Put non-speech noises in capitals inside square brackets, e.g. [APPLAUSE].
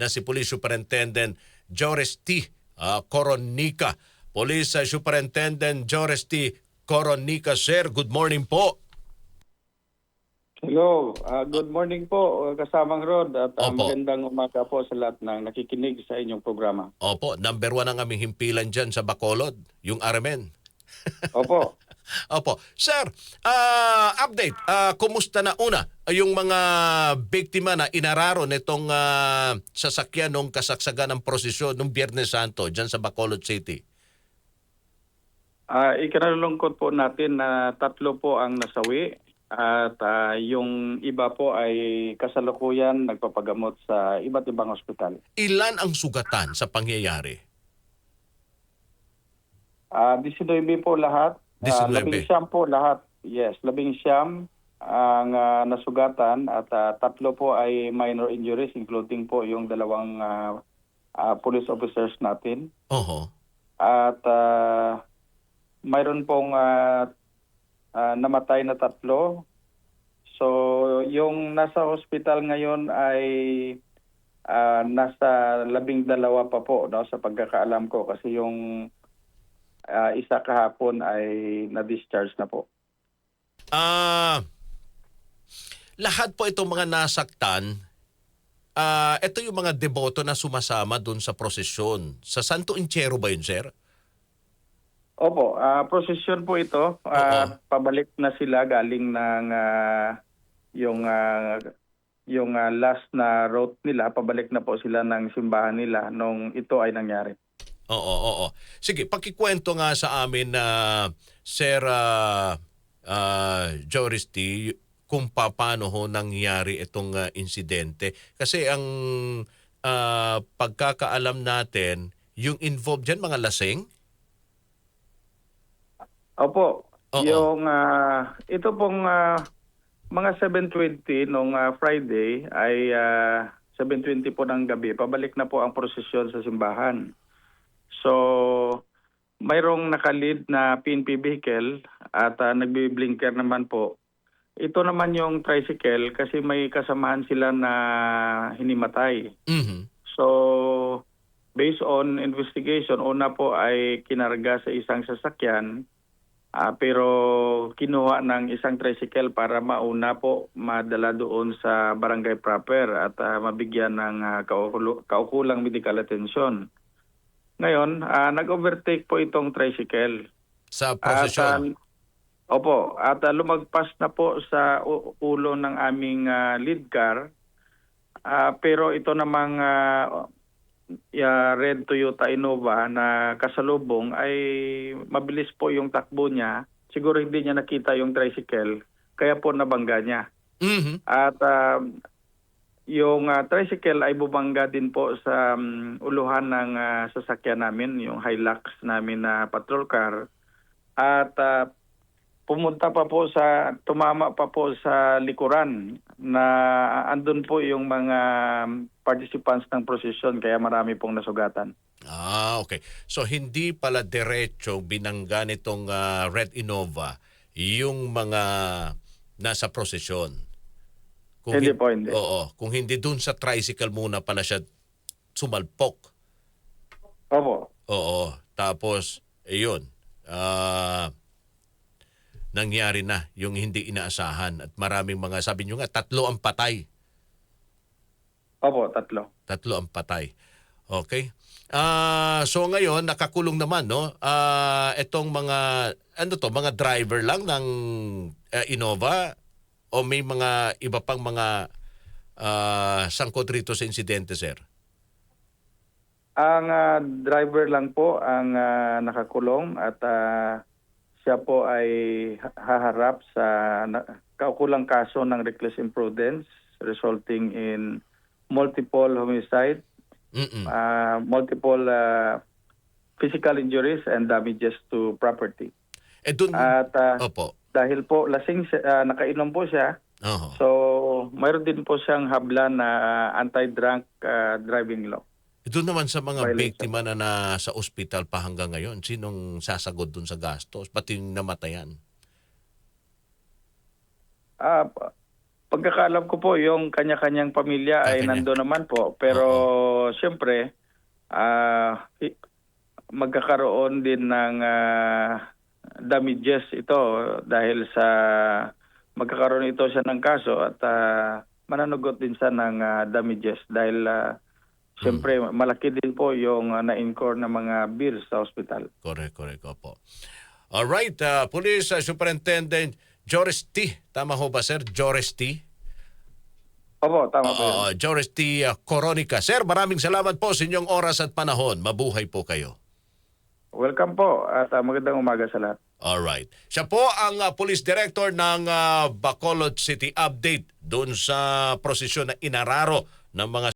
na si Police Superintendent Joris T. ah, Coronica. Police ah, Superintendent Joris T. Coronica, sir, good morning po. Hello, ah, good morning po kasamang Rod at ah, Opo. magandang umaga po sa lahat ng nakikinig sa inyong programa. Opo, number one ang aming himpilan dyan sa Bacolod, yung Armen. Opo. [LAUGHS] Opo. Sir, ah, update. Ah, kumusta na una yung mga biktima na inararo nitong ah, sasakyan nung kasaksagan ng prosesyon nung Biyernes Santo dyan sa Bacolod City? Ah, ikinalulungkot po natin na tatlo po ang nasawi at ah, yung iba po ay kasalukuyan nagpapagamot sa iba't ibang ospital. Ilan ang sugatan sa pangyayari? Ah, 19 po lahat. 19. labing siyam po lahat. Yes, labing siyam ang ah, nasugatan at ah, tatlo po ay minor injuries including po yung dalawang ah, ah, police officers natin. Oho. At ah, mayroon pong ah, ah, namatay na tatlo. So, yung nasa hospital ngayon ay ah, nasa labing dalawa pa po no, sa pagkakaalam ko kasi yung ah, isa kahapon ay na-discharge na po. Ah, lahat po itong mga nasaktan, ah, ito yung mga deboto na sumasama doon sa prosesyon. Sa Santo Inchero ba yun, sir? Opo, ah, prosesyon po ito. Ah, pabalik na sila galing ng ah, yung ah, yung ah, last na route nila, pabalik na po sila ng simbahan nila nung ito ay nangyari. Oo, oo, oo. Sige, pakikwento nga sa amin na Sir uh, Joristy kung paano ho nangyari itong ah, insidente. Kasi ang ah, pagkakaalam natin, yung involved dyan, mga lasing? Opo, Oo. yung ah, ito pong ah, mga 7.20 nung ah, Friday ay ah, 7.20 po ng gabi, pabalik na po ang prosesyon sa simbahan. So, mayroong nakalid na PNP vehicle at uh, nagbi-blinker naman po. Ito naman yung tricycle kasi may kasamahan sila na hinimatay. Mhm. So, based on investigation, una po ay kinarga sa isang sasakyan ah, pero kinuha ng isang tricycle para mauna po madala doon sa barangay proper at ah, mabigyan ng kaukulo- kaukulang medical attention. Ngayon, ah, nag-overtake po itong tricycle. Sa At, prosesyon. ah, opo, at ah, lumagpas na po sa ulo ng aming ah, lead car. Ah, pero ito namang ah, ya, red Toyota Innova na kasalubong ay mabilis po yung takbo niya. Siguro hindi niya nakita yung tricycle, kaya po nabangga niya. Mhm. At ah, yung ah, tricycle ay bumangga din po sa mm, uluhan ng ah, sasakyan namin, yung Hilux namin na patrol car. At ah, pumunta pa po sa, tumama pa po sa likuran na andun po yung mga participants ng prosesyon kaya marami pong nasugatan. Ah, okay. So hindi pala diretso binangga nitong ah, Red Innova yung mga nasa prosesyon. Hindi hin- po, hindi. Oo. Kung hindi dun sa tricycle muna pala siya sumalpok. Opo. Oo. Tapos, ayun. Ah, nangyari na yung hindi inaasahan at maraming mga, sabi nyo nga, tatlo ang patay. Opo, tatlo. Tatlo ang patay. Okay? Ah, so ngayon nakakulong naman no. Ah, itong mga ano to, mga driver lang ng eh, Innova o may mga iba pang mga ah, sangkot rito sa insidente, sir. Ang ah, driver lang po ang ah, nakakulong at ah, siya po ay ha- haharap sa na- kaukulang kaso ng reckless imprudence resulting in multiple homicide, Mm. ah, multiple ah, physical injuries and damages to property. Eh dun At ah, Opo. Dahil po lasing siya, ah, nakainom po siya, Oho. so mayroon din po siyang habla na ah, anti-drunk ah, driving law. Doon naman sa mga Violation. biktima na nasa ospital pa hanggang ngayon, sinong sasagot dun sa gastos? Pati yung namatayan. Ah, pa- pagkakaalam ko po, yung kanya-kanyang pamilya ay Kanya-kanya. nando naman po. Pero siyempre, ah, i- magkakaroon din ng ah, damages ito dahil sa magkakaroon ito siya ng kaso at ah, mananugot din siya ng ah, damages dahil ah, siyempre malaki din po yung ah, na-incur na mga bills sa hospital. Correct, correct. Opo. All right, uh, Police uh, Superintendent Joris T. Tama ho ba, sir? Joris T. Opo, tama po. Uh, Joris T. uh, Coronica. Sir, maraming salamat po sa inyong oras at panahon. Mabuhay po kayo. Welcome po at ah, magandang umaga sa lahat. All right. Siya po ang uh, Police Director ng uh, Bacolod City Update doon sa prosesyon na inararo ng mga